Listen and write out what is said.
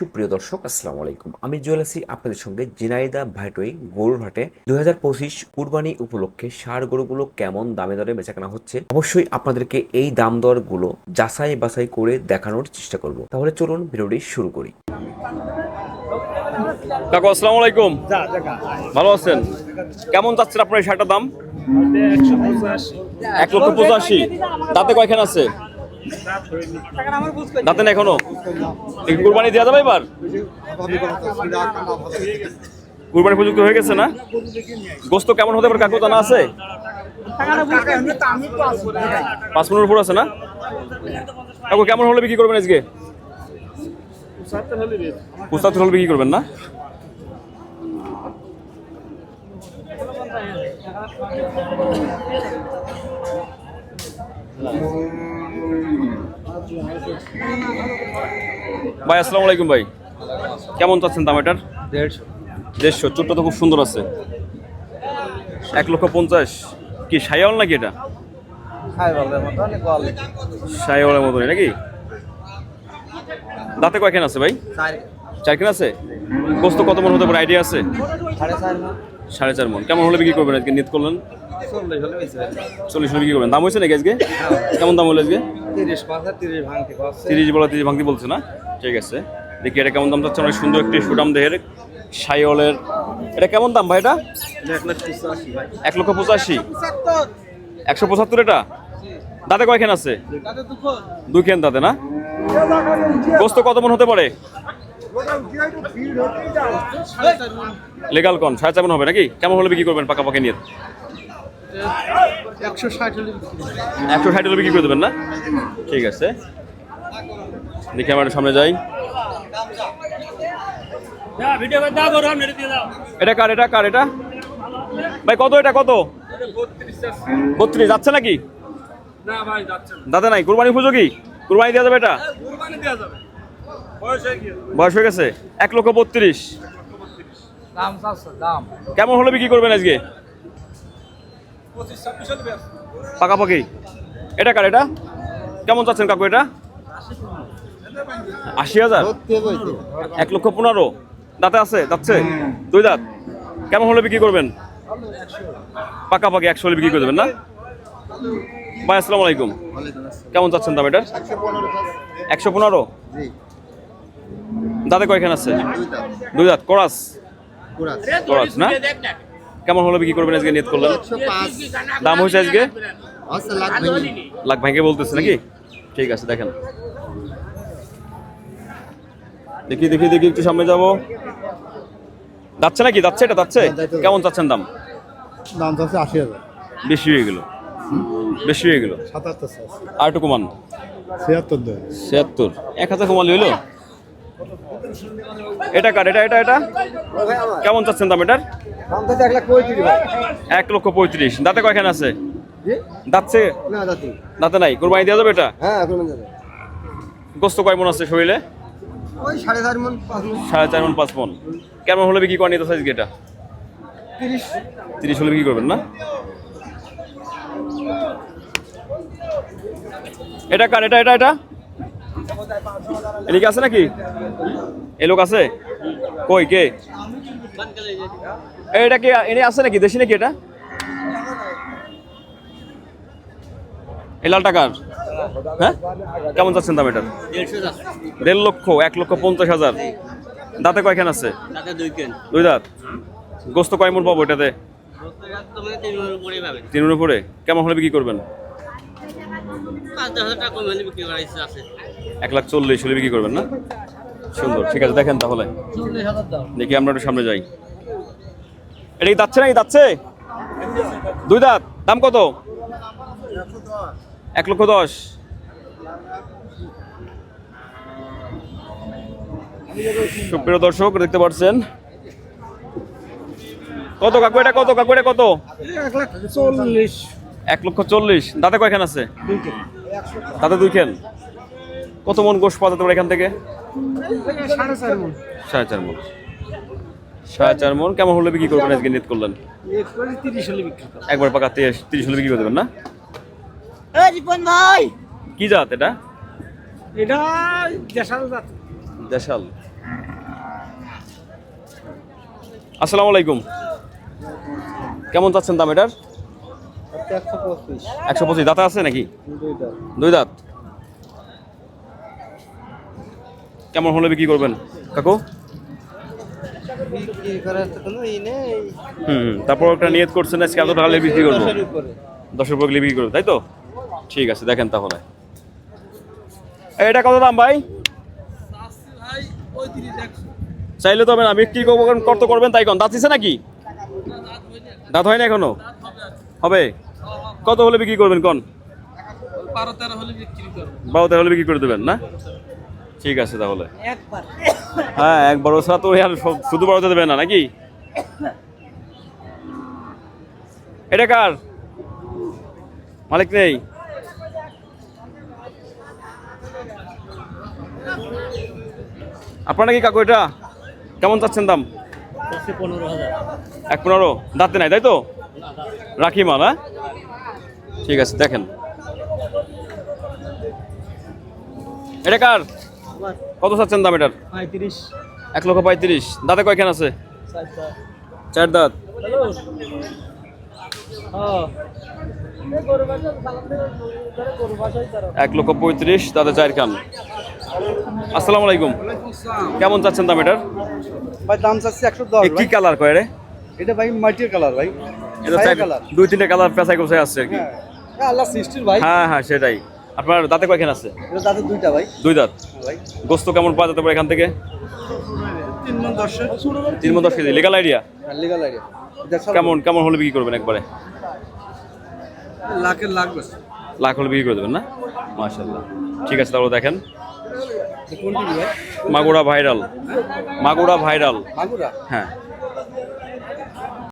সুপ্রিয় দর্শক আসসালামু আলাইকুম। আমি জুয়েল আছি আপনাদের সঙ্গে জিনাইদা ভাইটই গরুরহাটে। দুই হাজার পঁচিশ কুরবানি উপলক্ষে সার গরুগুলো কেমন দামে দরে বেচাকেনা হচ্ছে অবশ্যই আপনাদেরকে এই দাম দরগুলো যাচাই বাছাই করে দেখানোর চেষ্টা করব। তাহলে চলুন ভিডিওটি শুরু করি। কাকু আসসালামু আলাইকুম। ভালো আছেন? কেমন যাচ্ছেন আপনার এই দাম? এক লক্ষ পঁচাশি। দাঁতে কয়খান আছে? দাঁতে না এখনও? কুরবানি দেওয়া যাবে এবার? কুরবানি প্রযুক্ত হয়ে গেছে না? গোস্ত কেমন হতে পারে? কাকু জানা আছে? পাঁচ মিনিট উপর আছে না? কাকু কেমন হলে বিক্রি করবেন আজকে? পঁচাত্তর হলে বিক্রি করবেন না? ভাই আসসালামু আলাইকুম ভাই। কেমন চাচ্ছেন দাম এটার? দেড়শো। দেড়শো তো খুব সুন্দর আছে। এক লক্ষ পঞ্চাশ। কি সাইওয়াল নাকি এটা? মতো সাইওয়ালের মতনই নাকি? দাঁতে কয়খান আছে ভাই? চার। চারখান আছে? গোস্ত কত মন হতে পারে? আইডিয়া আছে? সাড়ে চার মন। মন। কেমন হলে বিক্রি করবেন আজকে? নিত করলেন? চল্লিশ হলে বিক্রি করবেন। দাম হয়েছে নাকি আজকে? কেমন দাম হলো আজকে? তিরিশ বলা তিরিশ ভাঙতি বলছে না? ঠিক আছে। দেখি এটা কেমন দাম যাচ্ছে অনেক সুন্দর একটি সুদাম দেহের সাইওয়ালের এটা কেমন দাম ভাই এটা? এক লক্ষ পঁচাশি। একশো পঁচাত্তর এটা? দাঁতে কয়খান আছে? দুই খেন দাঁতে না? গোস্ত কত মন হতে পারে? লেগাল কন? সাড়ে চার মন হবে নাকি? কেমন হলে বিক্রি করবেন পাকা পাকা নিয়ে? একশো ষাট হলে একশো ষাট হলে বিক্রি করে দেবেন না? ঠিক আছে। দেখি আমার সামনে যাই। এটা কার এটা কার এটা? ভাই কত এটা কত? বত্রিশ যাচ্ছে নাকি? দাদা নাই কুরবানি উপযোগী? কুরবানি দেওয়া যাবে এটা? বয়স হয়ে গেছে? এক লক্ষ বত্রিশ। দাম কেমন হলে বিক্রি করবেন আজকে? পাকাপাকি। এটা কার এটা? কেমন চাচ্ছেন কাকু এটা? আশি হাজার? এক লক্ষ পনেরো। দাঁতে আছে? যাচ্ছে? দুই দাঁত। কেমন হলে বিক্রি করবেন? পাকা পাকাপাকি একশো হলে বিক্রি করে দেবেন না? ভাই আসসালামু আলাইকুম। কেমন চাচ্ছেন দাম এটার? একশো পনেরো? দাঁতে কয়খান আছে? দুই দাঁত। করাস? করাস না? কেমন হলে বিক্রি করবেন আজকে নিয়ত করলেন? দাম হয়েছে আজকে? লাখ ভাঙে বলতেছে নাকি? ঠিক আছে দেখেন। দেখি দেখি দেখি একটু সামনে যাব। যাচ্ছে নাকি? যাচ্ছে এটা? যাচ্ছে? কেমন চাচ্ছেন দাম? দাম চাচ্ছে আশি হাজার। বেশি হয়ে গেল। বেশি হয়ে গেল। আর একটু কমান। ছিয়াত্তর ছিয়াত্তর। এক হাজার কমালে হইল? এটা কার? এটা এটা এটা? কেমন চাচ্ছেন দাম এটার? এক লক্ষ পঁয়ত্রিশ। দাঁতে কয়খানে আছে? দাঁতছে না যাচ্ছি দাঁতে নাই। কোরবানি দেওয়া যাবে এটা? হ্যাঁ গোস্ত কয় মন আছে শরীরে? ওই সাড়ে চার মন পাঁচ মন। সাড়ে চার মন পাঁচ মন। কেমন হলে বিক্রি করেন এটা সাইজ এটা তিরিশ। তিরিশ হলে বিক্রি করবেন না? এটা কার? এটা এটা এটা? এদিকে আছে নাকি? এ লোক আছে? কই কে? এ, এটা কি এনে আছে নাকি? দেশি নাকি এটা? এই লাল টাকার হ্যাঁ? কেমন যাচ্ছেন দাম এটার? দেড় লক্ষ এক লক্ষ পঞ্চাশ হাজার। দাঁতে কয়খান আছে? দুই দাঁত। গোস্ত কয় মন পাবো এটাতে? মন উপরে কেমন হলে বিক্রি করবেন? এক লাখ চল্লিশ হলে বিক্রি করবেন না? সুন্দর ঠিক আছে দেখেন তাহলে। দেখি আমরা একটু সামনে যাই। এটা কি যাচ্ছে নাকি যাচ্ছে দুই দাঁত। দাম কত? এক লক্ষ দশ। সুপ্রিয় দর্শক দেখতে পাচ্ছেন। কত কাকু এটা কত? কাকু এটা কত? এক চল্লিশ। এক লক্ষ চল্লিশ। দাঁতে কয়খান আছে? দাঁতে দুই খেন কত মন গোশ পাওয়া যেতে পারে এখান থেকে? সাড়ে চার মন। সাড়ে চার মন। সাড়ে চার মন কেমন হলে বিক্রি করবেন আজকে নিত করলেন? একবার পাকা তিরিশ তিরিশ হলে বিক্রি করে দেবেন না? ভাই! কি জাত এটা? এটা দেশাল জাত। দেশাল। আসসালামু আলাইকুম। কেমন চাচ্ছেন দাম এটার? একশো পঁচিশ। দাঁতে আছে নাকি? দুই দাঁত। কেমন হলে বিক্রি করবেন? কাকু? হুম। তারপর একটা নিয়ত করছেন আজকে এত টাকা বিক্রি করব। দশের উপর বিক্রি করব তাই তো? ঠিক আছে দেখেন তাহলে। এটা কত দাম ভাই? চাইলে তো না বিক্রি করবেন কত করবেন তাই কোন। দাঁত দিছে নাকি? দাঁত হয় না এখনও? হবে? কত হলে বিক্রি করবেন কোন? বারো তেরো হলে বিক্রি বারো করে দেবেন না? ঠিক আছে তাহলে। হ্যাঁ এক বড় ছাড়া তো আর শুধু বড়তে দেবেন না নাকি? এটা কার? মালিক নেই? আপনার কি কাকু এটা? কেমন চাচ্ছেন দাম? এক পনেরো? দাঁতে নাই তাই তো? রাখি মাল হ্যাঁ? ঠিক আছে দেখেন। এটা কার? কত চাচ্ছেন দাম এটার? এক লক্ষ পঁয়ত্রিশ। দাঁতে কয়খান আছে? চার দাঁত। এক লক্ষ পঁয়ত্রিশ দাঁতে চার খান আসসালামু আলাইকুম। কেমন চাচ্ছেন দাম এটার? ভাই দাম চাচ্ছি একশো দশ কি কালার কয় রে? এটা ভাই মাটির কালার ভাই। এটা কালার। দুই তিনটা কালার পেঁচাই কোথায় আসছে আর কি। হ্যাঁ। আল্লাহ সৃষ্টির ভাই। হ্যাঁ হ্যাঁ সেটাই। আপনার দাঁতে কয়খান আছে? দাঁতের দুইটা ভাই। দুই দাঁত। হ্যাঁ ভাই। গোস্ত কেমন পাওয়া যেতে পারে এখান থেকে? তিন মন দশ। KG. Legal idea legal idea কেমন কেমন হলে বিক্রি করবেন একবারে? লাখের লাখ লাখ হলে বিক্রি করে দেবেন না? মাশাল্লাহ ঠিক আছে তাহলে দেখেন। মাগুরা ভাইরাল। মাগুরা ভাইরাল। মাগুরা? হ্যাঁ।